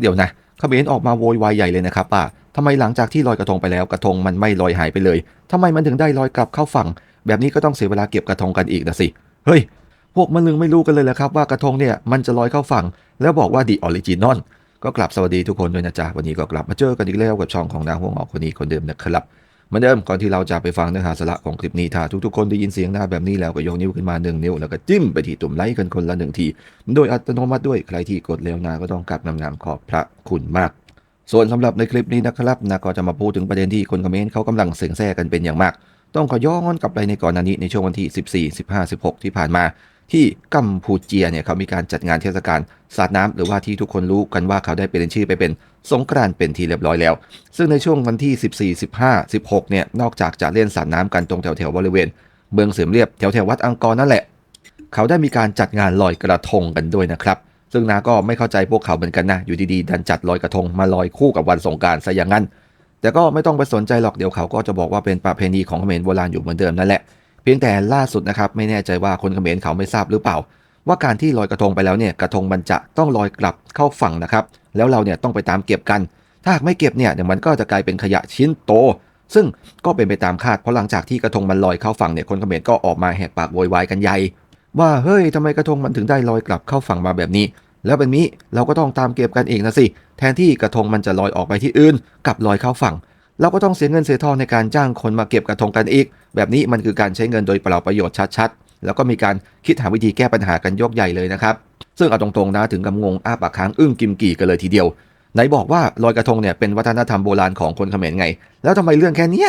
เดี๋ยวนะเขมรออกมาโวยวายใหญ่เลยนะครับว่าทำไมหลังจากที่ลอยกระทงไปแล้วกระทงมันไม่ลอยหายไปเลยทำไมมันถึงได้ลอยกลับเข้าฝั่ง แบบนี้ก็ต้องเสียเวลาเก็บกระทงกันอีกนะสิเฮ้ยพวกมันลึงไม่รู้กันเลยแหละครับว่ากระทงเนี่ยมันจะลอยเข้าฝั่ง แล้วบอกว่าดีออริจินอลก็กลับสวัสดีทุกคนด้วยนะจ๊ะวันนี้ก็กลับมาเจอกันอีกแล้วกับช่องของนางหัวงอกคนนี้คนเดิมนะครับ เหมือนเดิมก่อนที่เราจะไปฟังเนื้อหาสาระของคลิปนี้ถ้าทุกๆคนได้ยินเสียงหน้าแบบนี้แล้วก็ยกนิ้วขึ้นมาหนึ่งนิ้วแล้วก็จิ้มไปที่ตุ่มไลค์กันคนละหนึ่งที โดยอัตโนมัติด้วยใครที่กดแล้วนาก็ต้องกลับงามๆขอบพระคุณมากส่วนสำหรับในคลิปนี้นะครับนะก็จะมาพูดถึงประเด็นที่คนคอมเมนต์เขากำลังเสียงแซ่กันเป็นอย่างมาก ต้องขอย้อนกลับไปในก่อนหน้านี้ในช่วงวันที่ 14 15 16 ที่ผ่านมา ที่กัมพูเจียเนี่ยเขามีการจัดงานเทศกาลสาดน้ำหรือว่าที่ทุกคนรู้กันว่าเขาได้เปลี่ยนชื่อไปเป็นสงกรานต์เป็นที่เรียบร้อยแล้ว ซึ่งในช่วงวันที่ 14 15 16 เนี่ยนอกจากจะเล่นสาดน้ำกันตรงแถวแถวๆบริเวณเมืองเสริมเรียบแถวแถวๆวัดอังกอร์นั่นแหละ เขาได้มีการจัดงานลอยกระทงกันด้วยนะครับซึ่งนาก็ไม่เข้าใจพวกเขาเหมือนกันนะ อยู่ดีๆ ดันจัดลอยกระทงมาลอยคู่กับวันสงการซะอย่างนั้น แต่ก็ไม่ต้องไปสนใจหรอกเดี๋ยวเขาก็จะบอกว่าเป็นประเพณีของเขมรโบราณอยู่เหมือนเดิมนั่นแหละ เพียงแต่ล่าสุดนะครับไม่แน่ใจว่าคนเขมรเขาไม่ทราบหรือเปล่า ว่าการที่ลอยกระทงไปแล้วเนี่ยกระทงมันจะต้องลอยกลับเข้าฝั่งนะครับ แล้วเราเนี่ยต้องไปตามเก็บกัน ถ้าหากไม่เก็บเนี่ยเดี๋ยวมันก็จะกลายเป็นขยะชิ้นโต ซึ่งก็เป็นไปตามคาดเพราะหลังจากที่กระทงมันลอยเข้าฝั่งเนี่ยคนเขมรก็ออกมาแหกปากโวยวายกันใหญ่ว่าเฮ้ยทำไมกระทงมันถึงได้ลอยกลับเข้าฝั่งมาแบบนี้ แล้วเป็นนี้เราก็ต้องตามเก็บกันเองนะสิแทนที่กระทงมันจะลอยออกไปที่อื่นกลับลอยเข้าฝั่ง เราก็ต้องเสียเงินเสียทองในการจ้างคนมาเก็บกระทงกันอีก แบบนี้มันคือการใช้เงินโดยเปล่าประโยชน์ชัดๆ แล้วก็มีการคิดหาวิธีแก้ปัญหากันยกใหญ่เลยนะครับ ซึ่งเอาตรงๆนะถึงกับงงอ้าปากค้างอึ้งกิมกี่กันเลยทีเดียว ไหนบอกว่าลอยกระทงเนี่ยเป็นวัฒนธรรมโบราณของคนเขมรไง แล้วทำไมเรื่องแค่นี้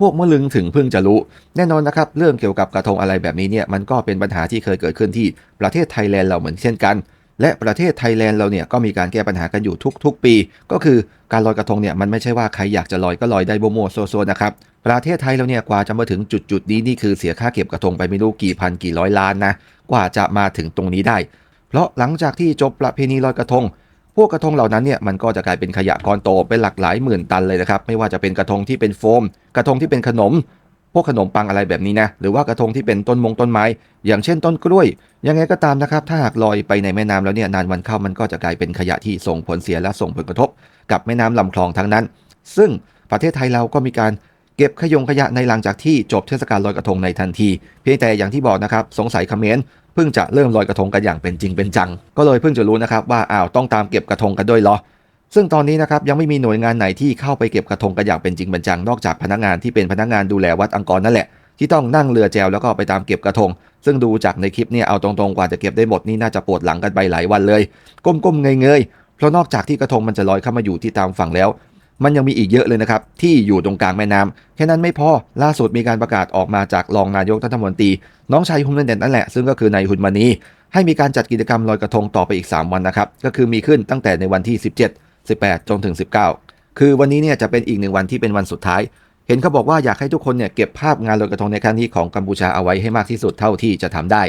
พวกมะลึงถึงเพิ่งจะรู้ แน่นอนนะครับเรื่องเกี่ยวกับกระทงอะไรแบบนี้เนี่ยมันก็เป็นปัญหาที่เคยเกิดขึ้นที่ประเทศไทยแลนด์เราเหมือนเช่นกัน และประเทศไทยแลนด์เราเนี่ยก็มีการแก้ปัญหากันอยู่ทุก ๆ ปี ก็คือการลอยกระทงเนี่ยมันไม่ใช่ว่าใครอยากจะลอยก็ลอยได้โบโมโซโซนะครับประเทศไทยเราเนี่ยกว่าจะมาถึงจุดจุดๆนี้นี่คือเสียค่าเก็บกระทงไปไม่รู้กี่พันกี่ร้อยล้านนะกว่าจะมาถึงตรงนี้ได้ เพราะหลังจากที่จบประเพณีลอยกระทงพวกกระทงเหล่านั้นเนี่ยมันก็จะกลายเป็นขยะก้อนโตเป็นหลักหลายหมื่นตันเลยนะครับไม่ว่าจะเป็นกระทงที่เป็นโฟม กระทงที่เป็นขนม วกขนมปังอะไรแบบนี้นะ หรือว่ากระทงที่เป็นต้นมงต้นไม้ อย่างเช่นต้นกล้วย ยังไงก็ตามนะครับ ถ้าหากลอยไปในแม่น้ำแล้วเนี่ยนานวันเข้ามันก็จะกลายเป็นขยะที่ส่งผลเสียและส่งผลกระทบ กับแม่น้ำลำคลองทั้งนั้น ซึ่งประเทศไทยเราก็มีการเก็บขยงขยะในหลังจากที่จบเทศกาลลอยกระทงในทันที เพียงแต่อย่างที่บอกนะครับ สงสัยเขมรเพิ่งจะเริ่มลอยกระทงกันอย่างเป็นจริงเป็นจัง ก็เลยเพิ่งจะรู้นะครับว่าอ้าวต้องตามเก็บกระทงกันด้วยเหรอ ซึ่งตอนนี้นะครับยังไม่มีหน่วยงานไหนที่เข้าไปเก็บกระทงกันอย่างเป็นจริงเป็นจังนอกจากพนักงานที่เป็นพนักงานดูแลวัดอังกอร์นั่นแหละที่ต้องนั่งเรือแจวแล้วก็ไปตามเก็บกระทง ซึ่งดูจากในคลิปเนี่ยเอาตรงๆกว่าจะเก็บได้หมดนี่น่าจะปวดหลังกันไปหลายวันเลย ก้มๆเงยๆเพราะนอกจากที่กระทงมันจะลอยเข้ามาอยู่ที่ตามฝั่งแล้ว มันยังมีอีกเยอะเลยนะครับที่อยู่ตรงกลางแม่น้ำแค่นั้นไม่พอล่าสุดมีการประกาศออกมาจากรองนายกรัฐมนตรี น้องชายฮุนเดนนั่นแหละซึ่งก็คือนายฮุนมานีให้มีการจัดกิจกรรมลอยกระทงต่อไปอีก 3 วันนะครับก็คือมีขึ้นตั้งแต่ในวันที่ 17 18 จนถึง 19 คือวันนี้เนี่ยจะเป็นอีกหนึ่งวันที่เป็นวันสุดท้าย เห็นเขาบอกว่าอยากให้ทุกคนเนี่ยเก็บภาพงานลอยกระทงในครั้งนี้ของกัมพูชาเอาไว้ให้มากที่สุดเท่าที่จะทำได้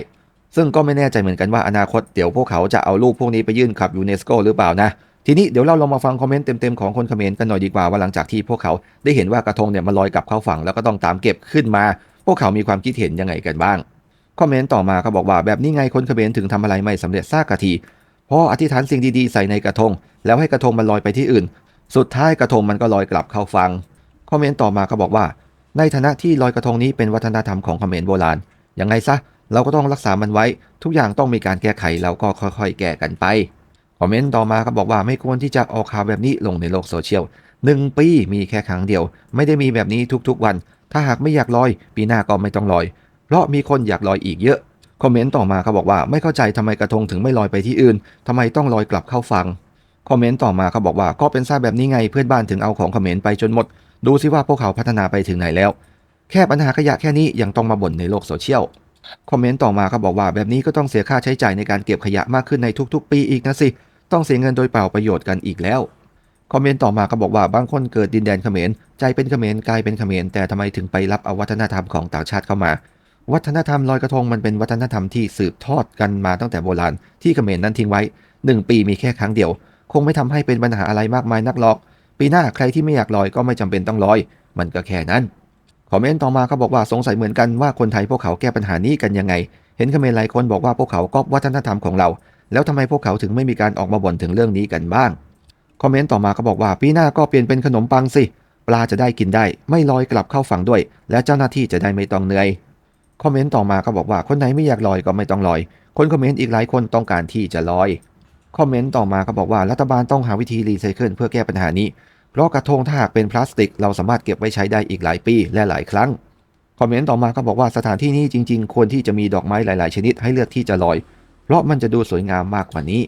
ซึ่งก็ไม่แน่ใจเหมือนกันว่าอนาคตเดี๋ยวพวกเขาจะเอารูปพวกนี้ไปยื่นขับยูเนสโกหรือเปล่านะทีนี้เดี๋ยวเราลองมาฟังคอมเมนต์เต็มๆของคนเขมรกันหน่อยดีกว่าว่าหลังจากที่พวกเขาได้เห็นว่ากระทงเนี่ยมันลอยกลับเข้าฝั่งแล้วก็ต้องตามเก็บขึ้นมา พวกเขามีความคิดเห็นยังไงกันบ้างคอมเมนต์ต่อมาเขาบอกว่าแบบนี้ไงคนเขมรถึงทำอะไรไม่สำเร็จซากกะที พราะอธิษฐานสิ่งดีๆใส่ในกระทง แล้วให้กระทงมันลอยไปที่อื่น สุดท้ายกระทงมันก็ลอยกลับเข้าฝั่งคอมเมนต์ต่อมาเขาบอกว่า ในฐานะที่ลอยกระทงนี้เป็นวัฒนธรรมของเขมรโบราณ ยังไงซะเราก็ต้องรักษามันไว้ ทุกอย่างต้องมีการแก้ไขแล้วก็ค่อยๆ แก้กันไป คอมเมนต์ต่อมาเขาบอกว่าไม่ควรที่จะออกข่าวแบบนี้ลงในโลกโซเชียลหนึ่งปีมีแค่ครั้งเดียว ไม่ได้มีแบบนี้ทุกๆวัน ถ้าหากไม่อยากลอย ปีหน้าก็ไม่ต้องลอย เพราะมีคนอยากลอยอีกเยอะ คอมเมนต์ต่อมาเขาบอกว่าไม่เข้าใจทำไมกระทงถึงไม่ลอยไปที่อื่นทำไมต้องลอยกลับเข้าฝั่งคอมเมนต์ต่อมาเขาบอกว่าก็เป็นซาแบบนี้ไงเพื่อนบ้านถึงเอาของเขมรไปจนหมด ดูสิว่าพวกเขาพัฒนาไปถึงไหนแล้ว แค่ปัญหาขยะแค่นี้ยังต้องมาบ่นในโลกโซเชียลคอมเมนต์ต่อมาเขาบอกว่าแบบนี้ก็ต้องเสียค่าใช้จ่ายในการเก็บขยะมากขึ้นในทุกๆ ปีอีกนะสิต้องเสียเงินโดยเปล่าประโยชน์กันอีกแล้วคอมเมนต์ต่อมาเขาบอกว่าบางคนเกิดดินแดนเขมรใจเป็นเขมรกายเป็นเขมรแต่ทำไมถึงไปรับเอาวัฒนธรรมของต่างชาติเข้ามา วัฒนธรรมลอยกระทงมันเป็นวัฒนธรรมที่สืบทอดกันมาตั้งแต่โบราณที่เขมรนั้นทิ้งไว้หนึ่งปีมีแค่ครั้งเดียว คงไม่ทำให้เป็นปัญหาอะไรมากมายนักหรอก ปีหน้าใครที่ไม่อยากลอยก็ไม่จำเป็นต้องลอย มันก็แค่นั้นคอมเมนต์ต่อมาเขาบอกว่าสงสัยเหมือนกันว่าคนไทยพวกเขาแก้ปัญหานี้กันยังไง เห็นคอมเมนต์หลายคนบอกว่าพวกเขาก๊อปวัฒนธรรมของเรา แล้วทำไมพวกเขาถึงไม่มีการออกมาบ่นถึงเรื่องนี้กันบ้างคอมเมนต์ต่อมาเขาบอกว่าปีหน้าก็เปลี่ยนเป็นขนมปังสิปลาจะได้กินได้ ไม่ลอยกลับเข้าฝั่งด้วย และเจ้าหน้าที่จะได้ไม่ต้องเหนื่อย คอมเมนต์ต่อมาเขาบอกว่าคนไหนไม่อยากลอยก็ไม่ต้องลอย คนคอมเมนต์อีกหลายคนต้องการที่จะลอย คอมเมนต์ต่อมาเขาบอกว่ารัฐบาลต้องหาวิธีรีไซเคิลเพื่อแก้ปัญหานี้ เพราะกระทงถ้าหากเป็นพลาสติก เราสามารถเก็บไว้ใช้ได้อีกหลายปีและหลายครั้ง คอมเมนต์ต่อมาเขาบอกว่าสถานที่นี้จริง ๆ ควรที่จะมีดอกไม้หลายๆ ชนิดให้เลือกที่จะลอย เพราะมันจะดูสวยงามมากกว่านี้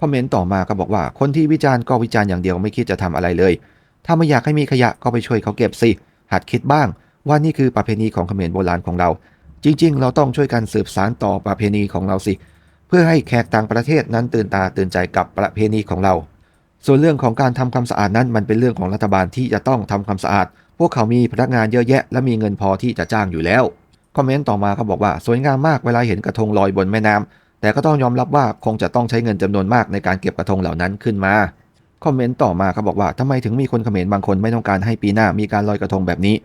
คอมเมนต์ต่อมาก็บอกว่าคนที่วิจารณ์ก็วิจารณ์อย่างเดียวไม่คิดจะทำอะไรเลย ถ้าไม่อยากให้มีขยะก็ไปช่วยเขาเก็บสิ หัดคิดบ้างว่านี่คือประเพณีของเขมรโบราณของเรา จริง ๆ เราต้องช่วยกันสืบสานต่อประเพณีของเราสิ เพื่อให้แขกต่างประเทศนั้นตื่นตาตื่นใจกับประเพณีของเรา ส่วนเรื่องของการทำความสะอาดนั้นมันเป็นเรื่องของรัฐบาลที่จะต้องทำความสะอาด พวกเขามีพนักงานเยอะแยะ และมีเงินพอที่จะจ้างอยู่แล้ว คอมเมนต์ต่อมาเขาบอกว่าสวยงามมากเวลาเห็นกระทงลอยบนแม่น้ำแต่ก็ต้องยอมรับว่าคงจะต้องใช้เงินจำนวนมากในการเก็บกระทงเหล่านั้นขึ้นมาคอมเมนต์ต่อมาเขาบอกว่าทำไมถึงมีคนเขมรบางคนไม่ต้องการให้ปีหน้ามีการลอยกระทงแบบนี้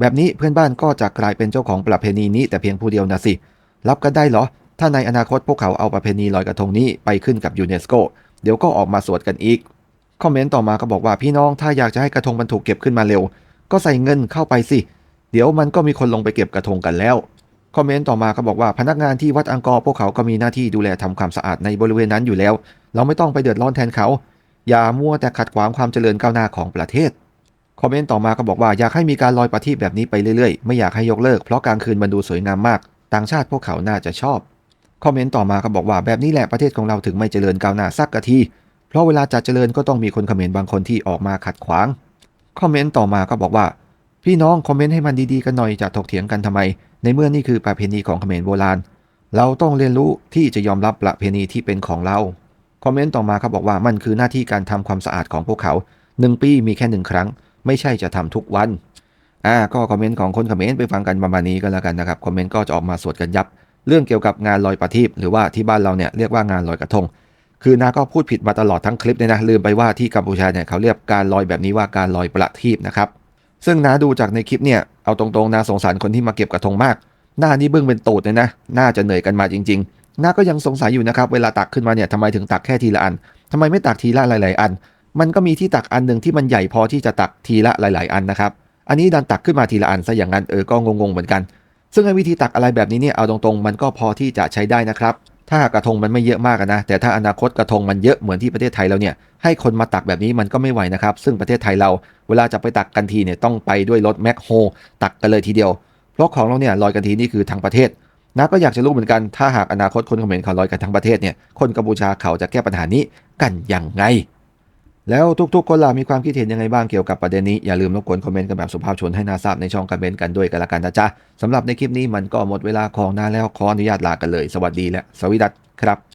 แบบนี้เพื่อนบ้านก็จะกลายเป็นเจ้าของประเพณีนี้แต่เพียงผู้เดียวนะสิ รับกันได้เหรอ ถ้าในอนาคตพวกเขาเอาประเพณีลอยกระทงนี้ไปขึ้นกับยูเนสโก เดี๋ยวก็ออกมาสวดกันอีก คอมเมนต์ต่อมาก็บอกว่าพี่น้องถ้าอยากจะให้กระทงมันถูกเก็บขึ้นมาเร็ว ก็ใส่เงินเข้าไปสิ เดี๋ยวมันก็มีคนลงไปเก็บกระทงกันแล้ว คอมเมนต์ต่อมาก็บอกว่าพนักงานที่วัดอังกอร์พวกเขาก็มีหน้าที่ดูแลทำความสะอาดในบริเวณนั้นอยู่แล้ว เราไม่ต้องไปเดือดร้อนแทนเขา อย่ามัวแต่ขัดขวางความเจริญก้าวหน้าของประเทศ คอมเมนต์ต่อมาก็บอกว่าอยากให้มีการลอยประทีปแบบนี้ไปเรื่อยๆ ไม่อยากให้ยกเลิกเพราะกลางคืนมันดูสวยงามมาก ต่างชาติพวกเขาน่าจะชอบ คอมเมนต์ต่อมาก็บอกว่าแบบนี้แหละประเทศของเราถึงไม่เจริญก้าวหน้าสักกะที เพราะเวลาจะเจริญก็ต้องมีคนคอมเขมรบางคนที่ออกมาขัดขวาง คอมเมนต์ต่อมาก็บอกว่า พี่น้องคอมเมนต์ให้มันดีๆกันหน่อยจะถกเถียงกันทำไม ในเมื่อนี่คือประเพณีของเขมรโบราณ เราต้องเรียนรู้ที่จะยอมรับประเพณีที่เป็นของเรา คอมเมนต์ต่อมาเขาบอกว่ามันคือหน้าที่การทำความสะอาดของพวกเขาหนึ่งปีมีแค่หนึ่งครั้ง ไม่ใช่จะทำทุกวันอ่าก็คอมเมนต์ของคนคอมเขมรไปฟังกันประมาณนี้ก็แล้วกันนะครับคอมเมนต์ก็จะออกมาสวดกันยับ เรื่องเกี่ยวกับงานลอยประทีปหรือว่าที่บ้านเราเนี่ยเรียกว่างานลอยกระทง คือนาก็พูดผิดมาตลอดทั้งคลิปเลยนะลืมไปว่าที่กัมพูชาเนี่ยเขาเรียกการลอยแบบนี้ว่าการลอยประทีปนะครับซึ่งนาดูจากในคลิปเนี่ยเอาตรงๆนาสงสารคนที่มาเก็บกระทงมาก หน้านี่เบื้องเป็นตูดเลยนะน่าจะเหนื่อยกันมาจริงๆนาก็ยังสงสัยอยู่นะครับเวลาตักขึ้นมาเนี่ยทำไมถึงตักแค่ทีละอันทำไมไม่ตักทีละหลายๆอัน มันก็มีที่ตักอันหนึ่งที่มันใหญ่พอที่จะตักทีละหลาย ๆ อันนะครับ อันนี้ดันตักขึ้นมาทีละอันซะอย่างนั้นเออก็งงๆเหมือนกัน ซึ่งวิธีตักอะไรแบบนี้เนี่ยเอาตรงๆ มันก็พอที่จะใช้ได้นะครับ ถ้ากระทงมันไม่เยอะมากนะ แต่ถ้าอนาคตกระทงมันเยอะเหมือนที่ประเทศไทยเราเนี่ย ให้คนมาตักแบบนี้มันก็ไม่ไหวนะครับ ซึ่งประเทศไทยเราเวลาจะไปตักกันทีเนี่ยต้องไปด้วยรถแมคโฮตักกันเลยทีเดียว เพราะของเราเนี่ยลอยกันทีนี่คือทางประเทศนะก็อยากจะรู้เหมือนกัน ถ้าหากอนาคตคนเขมรเขาลอยกันทั้งประเทศเนี่ย คนกัมพูชาเขาจะแก้ปัญหานี้กันยังไง แล้วทุกๆคนล่ะมีความคิดเห็นยังไงบ้างเกี่ยวกับประเด็นนี้ อย่าลืมรบกวนคอมเมนต์กันแบบสุภาพชนให้นาทราบในช่องคอมเมนต์กันด้วยกันละกันนะจ๊ะสำหรับในคลิปนี้มันก็หมดเวลาของนาแล้วขออนุญาตลากันเลย สวัสดีและสวัสดีครับ